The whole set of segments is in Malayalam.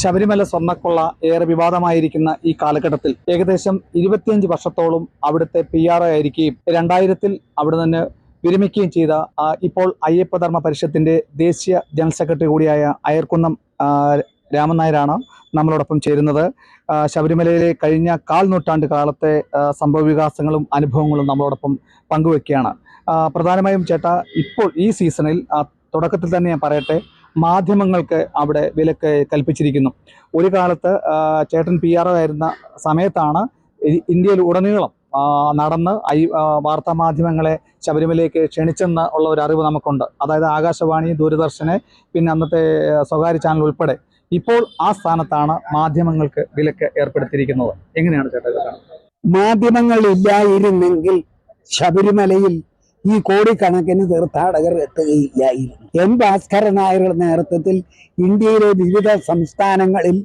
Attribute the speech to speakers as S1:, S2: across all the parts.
S1: ശബരിമല സ്വർണക്കൊള്ള ഏറെ വിവാദമായിരിക്കുന്ന ഈ കാലഘട്ടത്തിൽ ഏകദേശം ഇരുപത്തിയഞ്ച് വർഷത്തോളം അവിടുത്തെ പി ആർ ഒ ആയിരിക്കുകയും രണ്ടായിരത്തിൽ അവിടെ നിന്ന് വിരമിക്കുകയും ചെയ്ത ഇപ്പോൾ അയ്യപ്പധർമ്മ പരിഷത്തിന്റെ ദേശീയ ജനറൽ സെക്രട്ടറി കൂടിയായ അയർക്കുന്നം രാമൻ നായരാണ് നമ്മളോടൊപ്പം ചേരുന്നത്. ശബരിമലയിലെ കഴിഞ്ഞ കാൽ നൂറ്റാണ്ട് കാലത്തെ സംഭവ വികാസങ്ങളും അനുഭവങ്ങളും നമ്മളോടൊപ്പം പങ്കുവെക്കുകയാണ്. പ്രധാനമായും ചേട്ടാ ഇപ്പോൾ ഈ സീസണിൽ തുടക്കത്തിൽ തന്നെ ഞാൻ പറയട്ടെ മാധ്യമങ്ങൾക്ക് അവിടെ വിലക്ക് കൽപ്പിച്ചിരിക്കുന്നു. ഒരു കാലത്ത് ചേട്ടൻ പി ആർ ആയിരുന്ന സമയത്താണ് ഇന്ത്യയിൽ ഉടനീളം നടന്ന് ഐ വാർത്താ മാധ്യമങ്ങളെ ശബരിമലയിലേക്ക് ക്ഷണിച്ചെന്ന് ഉള്ള ഒരു അറിവ് നമുക്കുണ്ട്. അതായത് ആകാശവാണി ദൂരദർശന് പിന്നെ അന്നത്തെ സ്വകാര്യ ചാനൽ ഉൾപ്പെടെ. ഇപ്പോൾ ആ സ്ഥാനത്താണ് മാധ്യമങ്ങൾക്ക് വിലക്ക് ഏർപ്പെടുത്തിയിരിക്കുന്നത്. എങ്ങനെയാണ് ചേട്ടൻ
S2: മാധ്യമങ്ങൾ ഇല്ലായിരുന്നെങ്കിൽ ശബരിമലയിൽ ഈ കോടിക്കണക്കിന് തീർത്ഥാടകർ എത്തുകയില്ലായിരുന്നു. എം ഭാസ്കരൻ നായരുടെ നേതൃത്വത്തിൽ ഇന്ത്യയിലെ വിവിധ സംസ്ഥാനങ്ങളിൽ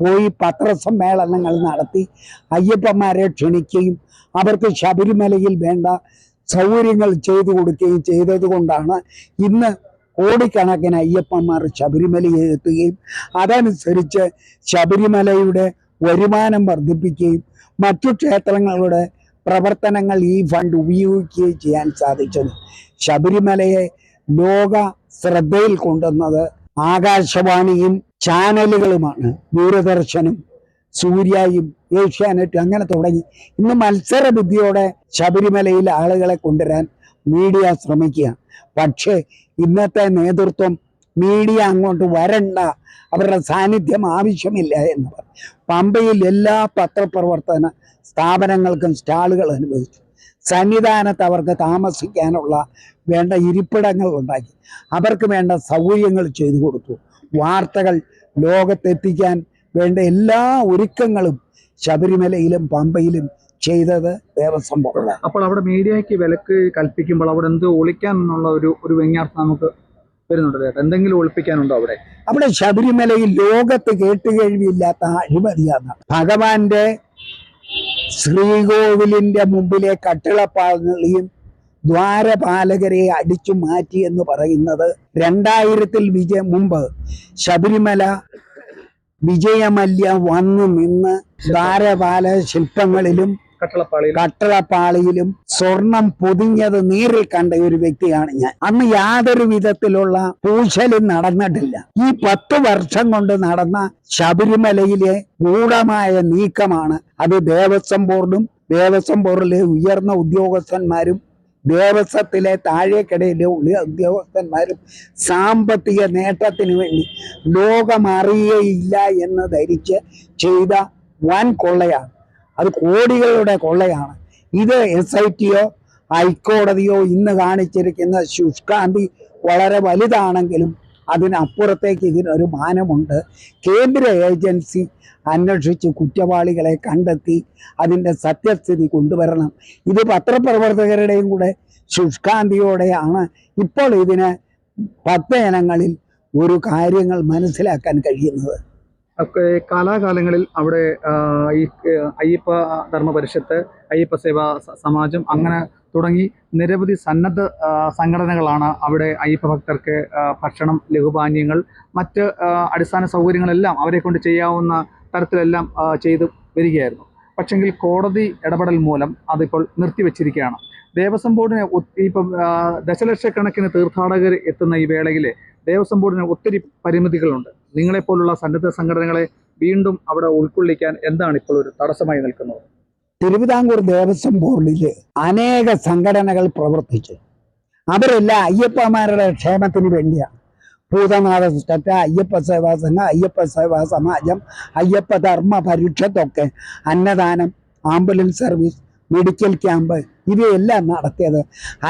S2: പോയി പത്രസമ്മേളനങ്ങൾ നടത്തി അയ്യപ്പന്മാരെ ക്ഷണിക്കുകയും അവർക്ക് ശബരിമലയിൽ വേണ്ട സൗകര്യങ്ങൾ ചെയ്തു കൊടുക്കുകയും ചെയ്തതുകൊണ്ടാണ് ഇന്ന് കോടിക്കണക്കിന് അയ്യപ്പന്മാർ ശബരിമലയിൽ എത്തുകയും അതനുസരിച്ച് ശബരിമലയുടെ വരുമാനം വർദ്ധിപ്പിക്കുകയും മറ്റു ക്ഷേത്രങ്ങളുടെ പ്രവർത്തനങ്ങൾ ഈ ഫണ്ട് ഉപയോഗിക്കുകയും ചെയ്യാൻ സാധിച്ചത്. ശബരിമലയെ ലോക ശ്രദ്ധയിൽ കൊണ്ടുവന്നത് ആകാശവാണിയും ചാനലുകളുമാണ്. ദൂരദർശനും സൂര്യയും ഏഷ്യാനെറ്റും അങ്ങനെ തുടങ്ങി. ഇന്ന് മത്സര ബുദ്ധിയോടെ ശബരിമലയിൽ ആളുകളെ കൊണ്ടുവരാൻ മീഡിയ ശ്രമിക്കുക പക്ഷേ ഇന്നത്തെ നേതൃത്വം മീഡിയ അങ്ങോട്ട് വരണ്ട. അവരുടെ സാന്നിധ്യം ആവശ്യമില്ല എന്ന് പറഞ്ഞു. പമ്പയിൽ എല്ലാ പത്രപ്രവർത്തന സ്ഥാപനങ്ങൾക്കും സ്റ്റാളുകൾ അനുവദിച്ചു. സന്നിധാനത്ത് അവർക്ക് താമസിക്കാനുള്ള വേണ്ട ഇരിപ്പിടങ്ങൾ ഉണ്ടാക്കി. അവർക്ക് വേണ്ട സൗകര്യങ്ങൾ ചെയ്തു കൊടുത്തു. വാർത്തകൾ ലോകത്തെത്തിക്കാൻ വേണ്ട എല്ലാ ഒരുക്കങ്ങളും ശബരിമലയിലും പമ്പയിലും ചെയ്തത് ദേവസ്വം ബോർഡാണ്.
S1: അപ്പോൾ അവിടെ മീഡിയയ്ക്ക് വിലക്ക് കൽപ്പിക്കുമ്പോൾ അവിടെ എന്ത് ഒളിക്കാൻ എന്നുള്ള ഒരു ഒരു വ്യങ്ങാർത്ഥം നമുക്ക് വരുന്നുണ്ട് ചേട്ടാ. എന്തെങ്കിലും ഒളിപ്പിക്കാനുണ്ടോ അവിടെ?
S2: അവിടെ ശബരിമലയിൽ ലോകത്ത് കേട്ടുകേഴ്വിയില്ലാത്ത അഴിമതിയാണ്. ഭഗവാന്റെ ശ്രീകോവിലിന്റെ മുമ്പിലെ കട്ടിളപ്പാളിയും ദ്വാരപാലകരെ അടിച്ചു മാറ്റി എന്ന് പറയുന്നത് രണ്ടായിരത്തിൽ വിജയ മുമ്പ് ശബരിമല വിജയമല്യ വന്നു നിന്ന് ദ്വാരപാല ശില്പങ്ങളിലും കട്ടളപ്പാളിയിലും സ്വർണം പൊതിഞ്ഞത് നേരിൽ കണ്ട ഒരു വ്യക്തിയാണ് ഞാൻ. അന്ന് യാതൊരു വിധത്തിലുള്ള പൂശലും നടന്നിട്ടില്ല. ഈ പത്ത് വർഷം കൊണ്ട് നടന്ന ശബരിമലയിലെ ഗൂഢമായ നീക്കമാണ് അത് ദേവസ്വം ബോർഡും ദേവസ്വം ബോർഡിലെ ഉയർന്ന ഉദ്യോഗസ്ഥന്മാരും ദേവസ്വത്തിലെ താഴേക്കിടയിലെ ഉദ്യോഗസ്ഥന്മാരും സാമ്പത്തിക നേട്ടത്തിന് വേണ്ടി ലോകമറിയേയില്ല എന്ന് ധരിച്ച് ചെയ്ത വൻ കൊള്ളയാണ് അത് കോടികളുടെ കൊള്ളയാണ്. ഇത് എസ് ഐ ടിയോ ഹൈക്കോടതിയോ ഇന്ന് കാണിച്ചിരിക്കുന്ന ശുഷ്കാന്തി വളരെ വലുതാണെങ്കിലും അതിനപ്പുറത്തേക്ക് ഇതിനൊരു മാനമുണ്ട്. കേന്ദ്ര ഏജൻസി അന്വേഷിച്ച് കുറ്റവാളികളെ കണ്ടെത്തി അതിന്റെ സത്യസ്ഥിതി കൊണ്ടുവരണം. ഇത് പത്രപ്രവർത്തകരുടെയും കൂടെ ശുഷ്കാന്തിയോടെയാണ്. ഇപ്പോൾ ഇതിന് പത്ത് ഇനങ്ങളിൽ ഒരു കാര്യങ്ങൾ മനസ്സിലാക്കാൻ കഴിയുന്നത്.
S1: കാലാകാലങ്ങളിൽ അവിടെ ഈ അയ്യപ്പ ധർമ്മ പരിഷത്ത് അയ്യപ്പ സേവാ സമാജം അങ്ങനെ തുടങ്ങി നിരവധി സന്നദ്ധ സംഘടനകളാണ് അവിടെ അയ്യപ്പ ഭക്തർക്ക് ഭക്ഷണം ലഘുപാനീയങ്ങൾ മറ്റ് അടിസ്ഥാന സൗകര്യങ്ങളെല്ലാം അവരെ കൊണ്ട് ചെയ്യാവുന്ന തരത്തിലെല്ലാം ചെയ്തു വരികയായിരുന്നു. പക്ഷെങ്കിൽ കോടതി ഇടപെടൽ മൂലം അതിപ്പോൾ നിർത്തിവെച്ചിരിക്കുകയാണ്. ദേവസ്വം ബോർഡിന് ഇപ്പം ദശലക്ഷക്കണക്കിന് തീർത്ഥാടകർ എത്തുന്ന ഈ വേളയിൽ ദേവസ്വം ബോർഡിന് ഒത്തിരി പരിമിതികളുണ്ട്. നിങ്ങളെപ്പോലുള്ള സന്നദ്ധ സംഘടനകളെ വീണ്ടും അവിടെ ഉൾക്കൊള്ളിക്കാൻ എന്താണ് ഇപ്പോൾ ഒരു തടസ്സമായി നിൽക്കുന്നത്?
S2: തിരുവിതാംകൂർ ദേവസ്വം ബോർഡിൽ അനേക സംഘടനകൾ പ്രവർത്തിച്ചു. അവരെല്ലാം അയ്യപ്പമാരുടെ ക്ഷേമത്തിന് വേണ്ടിയാണ് ഭൂതനാഥ സ്റ്ററ്റ അയ്യപ്പ സേവാ സംഘം അയ്യപ്പ സേവാ സമാജം അയ്യപ്പ ധർമ്മ പരിഷത്തൊക്കെ അന്നദാനം ആംബുലൻസ് സർവീസ് മെഡിക്കൽ ക്യാമ്പ് ഇവയെല്ലാം നടത്തിയത്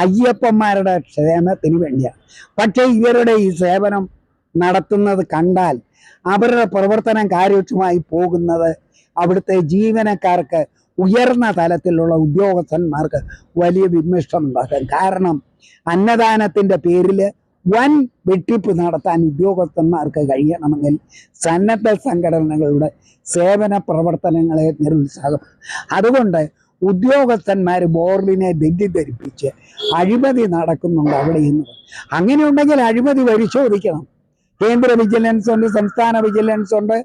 S2: അയ്യപ്പന്മാരുടെ ക്ഷേമത്തിന് വേണ്ടിയാണ്. പക്ഷേ ഇവരുടെ ഈ സേവനം നടത്തുന്നത് കണ്ടാൽ അവരുടെ പ്രവർത്തനം കാര്യക്ഷമമായി പോകുന്നത് അവിടുത്തെ ജീവനക്കാർക്ക് ഉയർന്ന തലത്തിലുള്ള ഉദ്യോഗസ്ഥന്മാർക്ക് വലിയ വിമിഷ്ടം ഉണ്ടാക്കും കാരണം അന്നദാനത്തിന്റെ പേരിൽ വൻ വെട്ടിപ്പ് നടത്താൻ ഉദ്യോഗസ്ഥന്മാർക്ക് കഴിയണമെങ്കിൽ സന്നദ്ധ സംഘടനകളുടെ സേവന പ്രവർത്തനങ്ങളെ നിരുത്സാഹം. അതുകൊണ്ട് ഉദ്യോഗസ്ഥന്മാർ ബോർഡിനെ തെറ്റിദ്ധരിപ്പിച്ച് അഴിമതി നടക്കുന്നുണ്ട് അവിടെ ഇന്ന്. അങ്ങനെയുണ്ടെങ്കിൽ അഴിമതി പരിശോധിക്കണം കേന്ദ്ര വിജിലൻസ് ഉണ്ട് സംസ്ഥാന വിജിലൻസ് ഉണ്ട്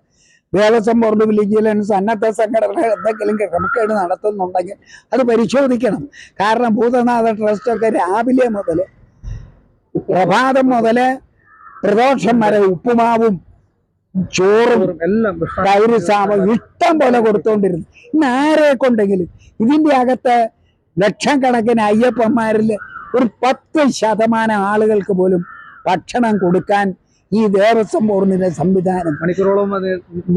S2: ദേവസ്വം ബോർഡ് വിജിലൻസ് അന്നത്തെ സംഘടന എന്തെങ്കിലും ക്രമക്കേട് നടത്തുന്നുണ്ടെങ്കിൽ അത് പരിശോധിക്കണം. കാരണം ഭൂതനാഥ ട്രസ്റ്റൊക്കെ രാവിലെ മുതൽ പ്രഭാതം മുതൽ പ്രദോഷം വരെ ഉപ്പുമാവും ചോറും
S1: എല്ലാം
S2: തൈര് സാമം ഇഷ്ടം പോലെ കൊടുത്തോണ്ടിരുന്നു. ഇന്ന് ആരെ കൊണ്ടെങ്കിലും ഇതിന്റെ അകത്ത് ലക്ഷക്കണക്കിന് അയ്യപ്പന്മാരിൽ ഒരു പത്ത് ശതമാനം ആളുകൾക്ക് പോലും ഭക്ഷണം കൊടുക്കാൻ ഈ ദേവസ്വം ബോർഡിന്റെ സംവിധാനം
S1: മണിക്കൂറോളം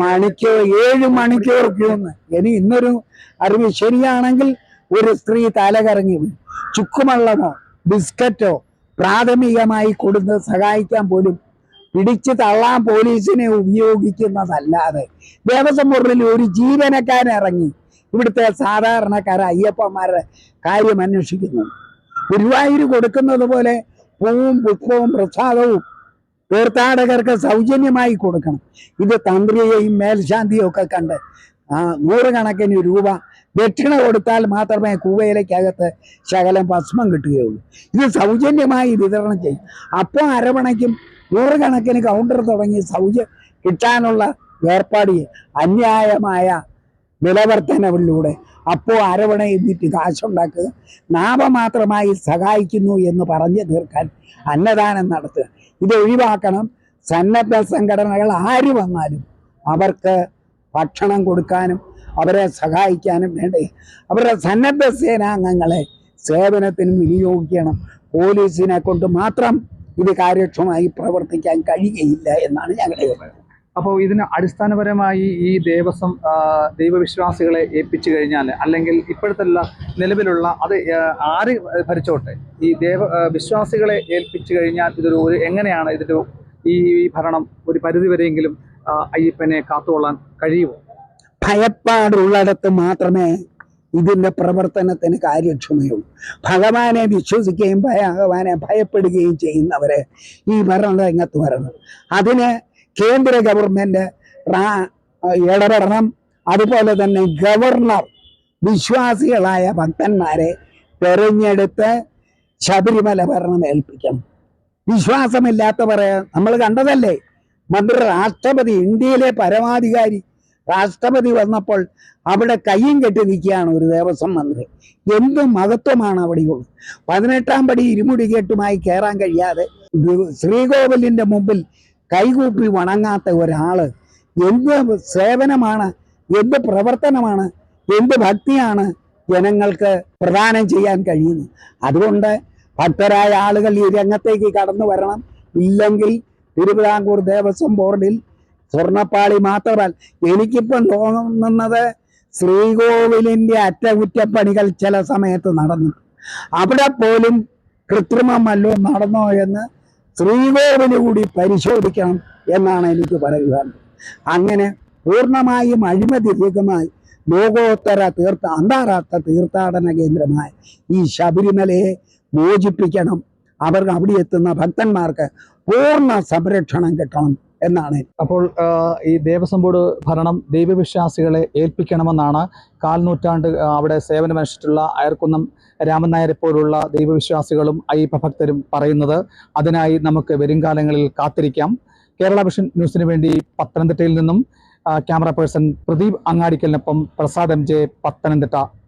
S2: മണിക്കൂർ ഏഴ് മണിക്കൂർ ക്യൂന്ന്. ഇനി ഇന്നൊരു അറിവ് ശരിയാണെങ്കിൽ ഒരു സ്ത്രീ തലകറങ്ങി ചുക്കുമള്ളമോ ബിസ്ക്കറ്റോ പ്രാഥമികമായി കൊടുത്ത് സഹായിക്കാൻ പോലും പിടിച്ചു തള്ളാൻ പോലീസിനെ ഉപയോഗിക്കുന്നതല്ലാതെ ദേവസ്വം ബോർഡിൽ ഒരു ജീവനക്കാരൻ ഇറങ്ങി ഇവിടുത്തെ സാധാരണക്കാരെ അയ്യപ്പന്മാരുടെ കാര്യം അന്വേഷിക്കുന്നു. ഗുരുവായൂർ കൊടുക്കുന്നത് പോലെ പൂവും പുഷ്പവും പ്രസാദവും തീർത്ഥാടകർക്ക് സൗജന്യമായി കൊടുക്കണം. ഇത് തന്ത്രിയെയും മേൽശാന്തിയും ഒക്കെ കണ്ട് നൂറുകണക്കിന് രൂപ ദക്ഷിണ കൊടുത്താൽ മാത്രമേ കൂവയിലേക്കകത്ത് ശകലം ഭസ്മം കിട്ടുകയുള്ളൂ. ഇത് സൗജന്യമായി വിതരണം ചെയ്യും. അപ്പോൾ അരവണയ്ക്കും നൂറുകണക്കിന് കൗണ്ടർ തുടങ്ങി സൗജ കിട്ടാനുള്ള ഏർപ്പാട് അന്യായമായ വിലവർത്തനവിലൂടെ അപ്പോൾ അരവണ എന്നിട്ട് കാശുണ്ടാക്കുക. നാമമാത്രമായി സഹായിക്കുന്നു എന്ന് പറഞ്ഞു തീർക്കാൻ അന്നദാനം നടത്തുക. ഇത് ഒഴിവാക്കണം. സന്നദ്ധ സംഘടനകൾ ആര് വന്നാലും അവർക്ക് ഭക്ഷണം കൊടുക്കാനും അവരെ സഹായിക്കാനും വേണ്ടേ. അവരുടെ സന്നദ്ധ സേനാംഗങ്ങളെ സേവനത്തിനും വിനിയോഗിക്കണം. പോലീസിനെ കൊണ്ട് മാത്രം ഇത് കാര്യക്ഷമമായി പ്രവർത്തിക്കാൻ കഴിയുകയില്ല എന്നാണ് ഞങ്ങൾ അഭിപ്രായം.
S1: അപ്പോൾ ഇതിന് അടിസ്ഥാനപരമായി ഈ ദേവസ്വം ദൈവവിശ്വാസികളെ ഏൽപ്പിച്ചു കഴിഞ്ഞാൽ അല്ലെങ്കിൽ ഇപ്പോഴത്തെ നിലവിലുള്ള അത് ആര് ഭരിച്ചോട്ടെ ഈ ദേവ വിശ്വാസികളെ ഏൽപ്പിച്ചു കഴിഞ്ഞാൽ ഇതൊരു ഒരു എങ്ങനെയാണ് ഇതിന്റെ ഈ ഭരണം ഒരു പരിധിവരെയെങ്കിലും അയ്യപ്പനെ കാത്തുകൊള്ളാൻ കഴിയുമോ
S2: ഭയപ്പാടുള്ളിടത്ത് മാത്രമേ ഇതിന്റെ പ്രവർത്തനത്തിന് കാര്യക്ഷമയുള്ളൂ. ഭഗവാനെ വിശ്വസിക്കുകയും ഭഗവാനെ ഭയപ്പെടുകയും ചെയ്യുന്നവരെ ഈ ഭരണരംഗത്ത് വരണം. അതിന് കേന്ദ്ര ഗവൺമെന്റ് ഇടപെടണം. അതുപോലെ തന്നെ ഗവർണർ വിശ്വാസികളായ ഭക്തന്മാരെ തെരഞ്ഞെടുത്ത് ശബരിമല ഭരണം ഏൽപ്പിക്കണം. വിശ്വാസമില്ലാത്തവരെ നമ്മൾ കണ്ടതല്ലേ? മന്ത്രി രാഷ്ട്രപതി ഇന്ത്യയിലെ പരമാധികാരി രാഷ്ട്രപതി വന്നപ്പോൾ അവിടെ കയ്യും കെട്ടി നിൽക്കുകയാണ് ഒരു ദേവസ്വം മന്ത്രി. എന്ത് മഹത്വമാണ് അവിടെയുള്ളത് പതിനെട്ടാം പടി ഇരുമുടി കെട്ടുമായി കയറാൻ കഴിയാതെ ശ്രീകോവിലിന്റെ മുമ്പിൽ കൈകൂപ്പി വണങ്ങാത്ത ഒരാൾ എന്ത് സേവനമാണ് എന്ത് പ്രവർത്തനമാണ് എന്ത് ഭക്തിയാണ് ജനങ്ങൾക്ക് പ്രദാനം ചെയ്യാൻ കഴിയുന്നത്? അതുകൊണ്ട് ഭക്തരായ ആളുകൾ ഈ രംഗത്തേക്ക് കടന്നു വരണം. ഇല്ലെങ്കിൽ തിരുവിതാംകൂർ ദേവസ്വം ബോർഡിൽ സ്വർണപ്പാളി മാത്രമല്ല എനിക്കിപ്പം തോന്നുന്നത് ശ്രീകോവിലിന്റെ അറ്റകുറ്റപ്പണികൾ ചില സമയത്ത് നടന്നു. അവിടെ പോലും കൃത്രിമമല്ലോ നടന്നോ എന്ന് ശ്രീകോവിൽ കൂടി പരിശോധിക്കണം എന്നാണ് എനിക്ക് പറയുവാൻ അങ്ങനെ പൂർണമായും അഴിമതിരഹിതമായി ലോകോത്തര തീർത്ഥ അന്താരാഷ്ട്ര തീർത്ഥാടന കേന്ദ്രമായ ഈ ശബരിമലയെ മോചിപ്പിക്കണം. അവർ അവിടെ എത്തുന്ന ഭക്തന്മാർക്ക് പൂർണ സംരക്ഷണം കിട്ടണം. എന്നാണ്.
S1: അപ്പോൾ ഈ ദേവസ്വം ബോർഡ് ഭരണം ദൈവവിശ്വാസികളെ ഏൽപ്പിക്കണമെന്നാണ് കാൽനൂറ്റാണ്ട് അവിടെ സേവനമനുഷ്ഠിച്ചിട്ടുള്ള അയർക്കുന്നം രാമൻ നായരെ പോലുള്ള ദൈവവിശ്വാസികളും അയ്യപ്പ ഭക്തരും പറയുന്നത്. അതിനായി നമുക്ക് വരുംകാലങ്ങളിൽ കാത്തിരിക്കാം. കേരള വിഷൻ ന്യൂസിന് വേണ്ടി പത്തനംതിട്ടയിൽ നിന്നും ക്യാമറ പേഴ്സൺ പ്രദീപ് അങ്ങാടിക്കലിനൊപ്പം പ്രസാദ് എം ജെ പത്തനംതിട്ട.